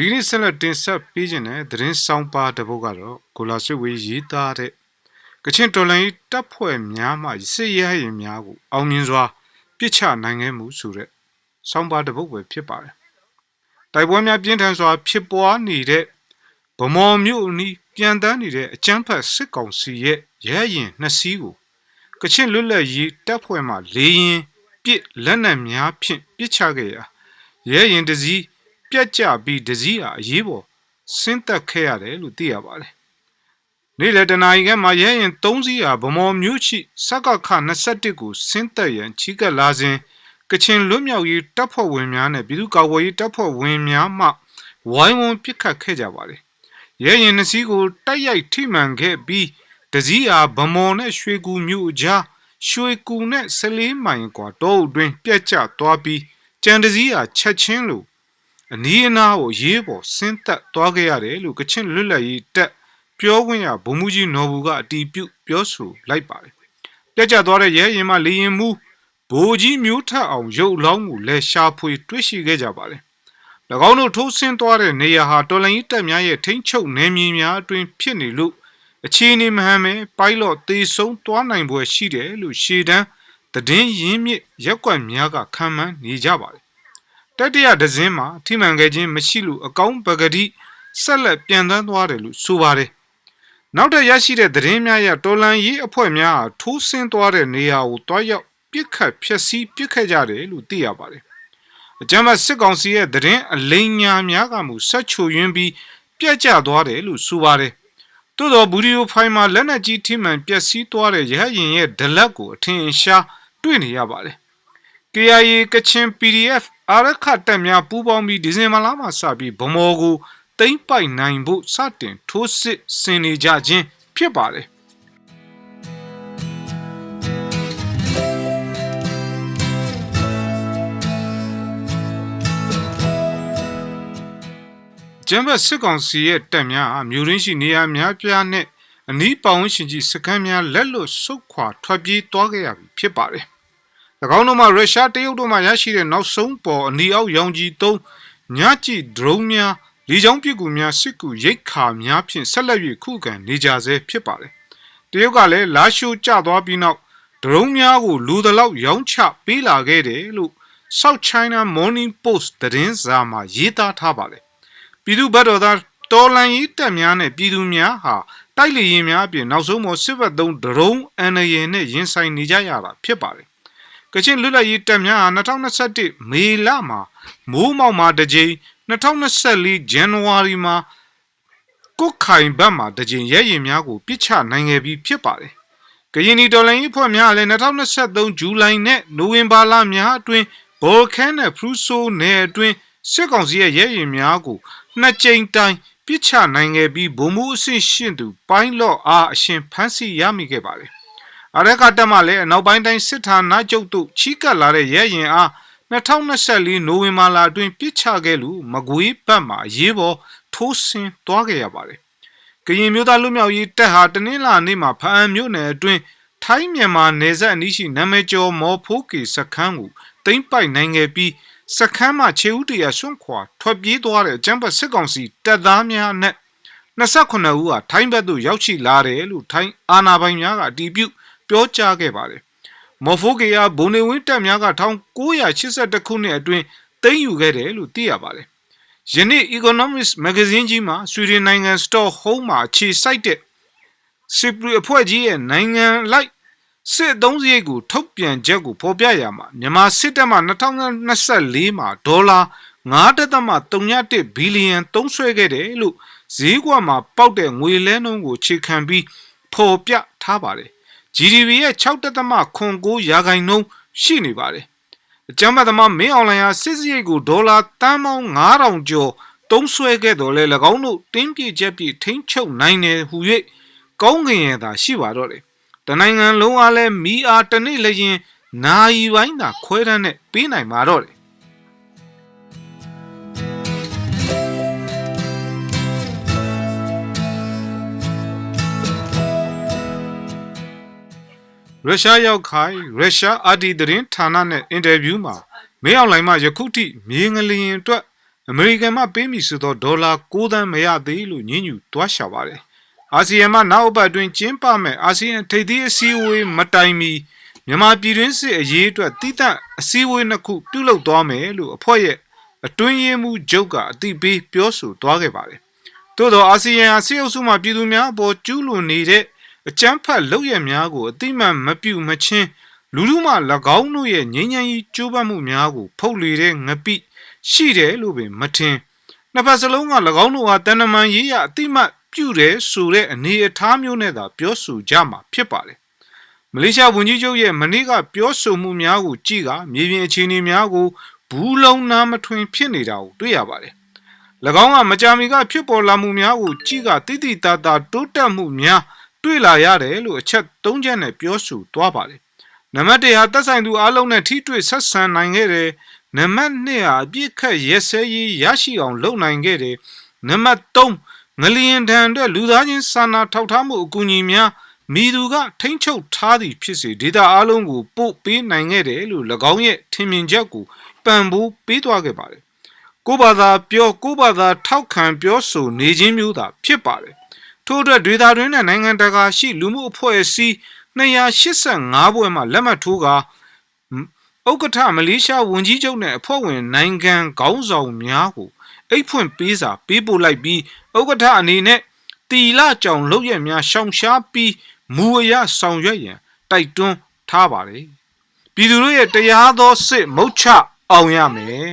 ဒီကနေ့ဆက်လက်တင်ဆက်ပေးခြင်းတဲ့သတင်းဆောင်ပါတစ်ပုဒ်ကတော့ကိုလာဆွေဝေးရေးသားတဲ့ကချင်တော်လိုင်းတပ်ဖွဲ့များမှစစ်ရဲရင်များကိုအောင်မြင်စွာပြစ်ချနိုင်ခဲ့မှုဆိုတဲ့ဆောင်ပါတစ်ပုဒ်ပဲဖြစ်ပါတယ်။တိုက်ပွဲများပြင်းထန်စွာဖြစ်ပွားနေတဲ့ဗမော်မြို့အနီးပြန်တန်းနေတဲ့အကြမ်းဖက်စစ်ကောင်စီရဲ့ရဲရင်နှစ်စီးကိုကချင်လွတ်လပ်ရေးတပ်ဖွဲ့မှလေရင်ပစ်လက်နက်များဖြင့်ပစ်ချခဲ့ရာရဲရင်တစ်စီး ပြက်ကျပြီးတစည်းဟာအရေးပေါ်ဆင်းသက်ခဲ့ရတယ်လို့သိရပါတယ်။နေ့လယ်တနာရီခန့်မှာရဲရင်၃စီးဟာဗမော်မြို့ရှိစကခ21ကိုဆင်းသက်ရန်ချီကပ်လာစဉ်ကချင်လွတ်မြောက်ရေးတပ်ဖွဲ့ဝင်များနဲ့ပြည်သူ့ကာကွယ်ရေးတပ်ဖွဲ့ဝင်များမှဝိုင်းဝန်းပစ်ခတ်ခဲ့ကြပါတယ်။ရဲရင်နှစ်စီးကိုတိုက်ရိုက်ထိမှန်ခဲ့ပြီးတစည်းဟာဗမော်နဲ့ရွှေကူမြို့အကြားရွှေကူနဲ့ဆလေးမိုင်ကွာတောအုပ်တွင်ပြက်ကျသွားပြီးကြံတစည်းဟာချက်ချင်းလို့ အနီးအနားကိုရေးပေါ်ဆင်းသက်သွားခဲ့ရတယ်လို့ကချင်လွတ်လပ်ရေးတပ်ပြောခွင့်ရဗိုလ်မှူးကြီးနော်ဘူးကအတီးပြုတ်ပြောဆိုလိုက်ပါတယ်။ပြက်ကျသွားတဲ့ရဲရင်မှလေရင်မှုဗိုလ်ကြီးမျိုးထက်အောင်ရုပ်လောင်းကိုလည်းရှာဖွေတွေ့ရှိခဲ့ကြပါတယ်။၎င်းတို့ထိုးဆင်းသွားတဲ့နေရာဟာတော်လိုင်းတပ်များရဲ့ထိန်းချုပ်နယ်မြေများအတွင်းဖြစ်နေလို့အခြေအနေမဟန်ပဲပိုက်လော့တေဆုံးသွားနိုင်ပွဲရှိတယ်လို့ရှေတန်းသတင်းရင်းမြစ်ရက်ကွက်များကခံမှန်းနေကြပါတယ် တတိယဒဇင်းမှာထိမှန်ခဲ့ခြင်းမရှိလို့အကောင်းပဂတိဆက်လက်ပြန်တန်းသွားတယ်လို့ဆိုပါတယ်။နောက်ထပ်ရရှိတဲ့သတင်းများအရတော်လန်ရေးအဖွဲ့များဟာထိုးဆင်းသွားတဲ့နေရာကိုတွားရောက်ပြစ်ခတ်ဖျက်ဆီးပစ်ခဲ့ကြတယ်လို့သိရပါတယ်။အကြမ်းဖက်စစ်ကောင်စီရဲ့သတင်းအလိမ်ညာများကမှုဆက်ချိုယွင်းပြီးပြက်ကျသွားတယ်လို့ဆိုပါတယ်။သို့သောဘူဒီယိုဖိုင်မှာလက်နက်ကြီးထိမှန်ပျက်စီးသွားတဲ့ရဟရင်ရဲ့ဒလက်ကိုအထင်ရှားတွေ့နေရပါတယ်။ KIA ကချင် PDF အာရခတက်များပူးပေါင်းပြီးဒီဇင်ဘာလမှာစပြီးဗမော်ကိုတိမ့်ပိုက်နိုင်ဖို့စတင်ထိုးစစ်ဆင်နေကြခြင်းဖြစ်ပါတယ်ကျမ်းဘတ်စစ်ကောင်စီရဲ့တပ်များဟာမြို့ရင်းရှိနေရာများပြားနဲ့အနီးပတ်ဝန်းကျင်ကြီးစခန်းများလက်လွတ်ဆုတ်ခွာထွက်ပြေးသွားခဲ့ရပြီဖြစ်ပါတယ်။၎ င်းတို့မှရုရှားတရုတ်တို့မှရရှိတဲ့နောက်ဆုံးပေါ်အနီအောက်ရောင်ကြီးသုံးညကြည့်ဒရုန်းများလေကြောင်းပစ်ကူများစစ်ကူရိတ်ခါများဖြင့်ဆက်လက်၍ခုခံနေကြဆဲဖြစ်ပါတယ်။တရုတ်ကလည်းလာရှိုးကျသွားပြီးနောက်ဒရုန်းများကိုလူသလောက်ရောင်းချပေးလာခဲ့တယ်လို့ South China Morning Post သတင်းစာမှာရေးသားထားပါတယ်။ပြည်သူ့ဘက်တော်သားတော်လန်ရေးတပ်များနဲ့ပြည်သူများဟာတိုက်လေရင်များအပြင်နောက်ဆုံးပေါ်စစ်ဘက်သုံးဒရုန်းအန်ရရင်နဲ့ရင်ဆိုင်နေကြရတာဖြစ်ပါတယ်။ ကချင်လွတ်လပ်ရေးတပ်များဟာ2021မေလမှာမိုးမောက်မှာတစ်ကြိမ်2024ဇန်နဝါရီမှာကုတ်ခိုင်ဘက်မှာတစ်ကြိမ်ရဲရင်များကိုပစ်ချနိုင်ခဲ့ပြီးဖြစ်ပါတယ်။ကရင်နီတော်လိုင်းအဖွဲ့များလည်း2023ဇူလိုင်နဲ့နိုဝင်ဘာလများအတွင်းဘော်ခန်နဲ့ဖရူဆိုနယ်အတွင်းစစ်ကောင်စီရဲ့ရဲရင်များကိုနှစ်ကြိမ်တိုင်ပြစ်ချနိုင်ခဲ့ပြီးဗိုလ်မှူးအဆင့်ရှင့်သူပိုင်းလော့အားအရှင်ဖမ်းဆီးရမိခဲ့ပါတယ်။ အရက်ကတက်မှလည်းအနောက်ပိုင်းတိုင်းစစ်ဌာနချုပ်သို့ချီးကပ်လာတဲ့ရဲရင်အား2024နိုဝင်ဘာလအတွင်းပြစ်ချခဲ့လို့မကွေးဘက်မှာအရေးပေါ်ထိုးဆင်းသွားခဲ့ရပါတယ်။ကရင်မျိုးသားလူမျိုးရေးတပ်ဟာတနင်္လာနေ့မှာဖအံမြို့နယ်အတွင်းထိုင်းမြန်မာနယ်စပ်အနီးရှိနာမည်ကျော်မော်ဖိုးကေစခန်းကိုသိမ်းပိုက်နိုင်ခဲ့ပြီးစခန်းမှာခြေဦးတရဆွန့်ခွာထွက်ပြေးသွားတဲ့အကြမ်းဖက်စစ်ကောင်စီတပ်သားများနဲ့29ဦးဟာထိုင်းဘက်သို့ရောက်ရှိလာတယ်လို့ထိုင်းအာဏာပိုင်များကအတည်ပြု ပြောကြားခဲ့ပါတယ်။မော်ဖိုကေယာဘုံနေဝင်းတပ်များက1982ခုနှစ်အတွင်းသိမ်းယူခဲ့တယ်လို့သိရပါတယ်။ယနေ့ Economist Magazine ကြီးမှာဆွီဒင်နိုင်ငံ Stockholm မှာအခြေစိုက်တဲ့စစ်ပရီအဖွဲ့ကြီးရဲ့နိုင်ငံလိုက်စစ်အုံးစရိတ်ကိုထုတ်ပြန်ချက်ကိုဖော်ပြရမှာမြန်မာစစ်တပ်မှ2024မှာဒေါ်လာ9.31ဘီလီယံသုံးစွဲခဲ့တယ်လို့ဈေးကွက်မှာပေါက်တဲ့ငွေလဲနှုန်းကိုခြေခံပြီးဖော်ပြထားပါတယ်။ GDP ရဲ့6.9ရာခိုင်နှုန်းရှိနေပါတယ်။အကြမ်းဖက်သမားမင်းအွန်လိုင်းဟာစစ်စရိတ်ကိုဒေါ်လာတန်ပေါင်း9000ကျော်သုံးစွဲခဲ့တော်လဲ၎င်းတို့တင်းပြည့်ချက်ပြည့်ထိန်းချုပ်နိုင်တယ်ဟူ၍ကောင်းကင်ရသာရှိပါတော့တယ်တနိုင်ငံလုံးအားလဲမီအားတစ်နေ့လည်းရင်နာယီပိုင်းသာခွဲတန်းနဲ့ပေးနိုင်မှာတော့တယ် ရုရှားရောက်ခိုင်ရုရှားအာဒီသတင်းဌာနနဲ့အင်တာဗျူးမှာမင်းအောင်လှိုင်မှယခုထိမြေငလျင်အတွက်အမေရိကန်မှပေးမိဆိုသောဒေါ်လာ9သန်းမရသေးလို့ညှဉ်းညူသွားရှာပါတယ်အာဆီယံမှနောက်အပတ်တွင်ကျင်းပမဲ့အာဆီယံထိပ်သီးအစည်းအဝေးမတိုင်မီမြန်မာပြည်တွင်းစစ်အရေးအတွက်တည်တံ့အစည်းအဝေးနှစ်ခုပြုလုပ်သွားမယ်လို့အဖွဲ့ရဲ့အတွင်းရေးမှူးချုပ်ကအသိပေးပြောဆိုသွားခဲ့ပါတယ်သို့သောအာဆီယံအစည်းအဝေးမှာပြည်သူများအပေါ်ကျူးလွန်နေတဲ့ အကြမ်းဖက်လုပ်ရများကိုအတိမတ်မပြုမချင်းလူလူမှ၎င်းတို့ရဲ့ငြိမ်းချမ်းရေးကြိုးပမ်းမှုများကိုဖုတ်လေတဲ့ငပိရှိတယ်လို့ပင်မထင်နှစ်ဖက်စလုံးက၎င်းတို့ဟာတန်တမန်ရေးရအတိမတ်ပြုတယ်ဆိုတဲ့အနေအထားမျိုးနဲ့သာပြောဆိုကြမှာဖြစ်ပါတယ်မလေးရှားဝန်ကြီးချုပ်ရဲ့မနေ့ကပြောဆိုမှုများကိုကြည့်ကမြေပြင်အခြေအနေများကိုဘူးလုံးနာမထွင်ဖြစ်နေတာကိုတွေ့ရပါတယ်၎င်းကမကြာမီကဖြစ်ပေါ်လာမှုများကိုကြည့်ကတိတိတတ်တာတိုးတက်မှုများ တွေ့လာရတယ်လို့အချက်၃ချက်နဲ့ပြောဆိုသွားပါတယ်နံပါတ်၁ဟာသက်ဆိုင်သူအလုံးနဲ့ထိတွေ့ဆက်ဆံနိုင်ခဲ့တယ်နံပါတ်2ဟာအပြစ်ခတ်ရဲစဲရေးရရှိအောင်လုပ်နိုင်ခဲ့တယ်နံပါတ်3ငလျင်တန်အတွက်လူသားချင်းစာနာထောက်ထားမှုအကူအညီများမိသူကထိမ့်ချုပ်ထားသည်ဖြစ်စေဒေတာအလုံးကိုပို့ပေးနိုင်ခဲ့တယ်လို့၎င်းရဲ့ထင်မြင်ချက်ကိုပံ့ပိုးပေးသွားခဲ့ပါတယ်ကိုယ့်ဘာသာပြောကိုယ့်ဘာသာထောက်ခံပြောဆိုနေခြင်းမျိုးသာဖြစ်ပါတယ် ထို့အတွက်ဒေတာတွင်နဲ့နိုင်ငံတကာရှိလူမှုအဖွဲ့အစည်း285ဘွဲ့မှလက်မှတ်ထိုးကာဥက္ကဋ္ဌမလေးရှားဝန်ကြီးချုပ်နဲ့အဖွဲ့ဝင်နိုင်ငံခေါင်းဆောင်များကိုအိတ်ဖွင့်ပေးစာပေးပို့လိုက်ပြီးဥက္ကဋ္ဌအနေနဲ့တီလာကြောင်လုပ်ရများရှောင်ရှားပြီးမူအရဆောင်ရွက်ရန်တိုက်တွန်းထားပါတယ်ပြည်သူတို့ရဲ့တရားသောစစ်မုတ်ချအောင်ရမယ်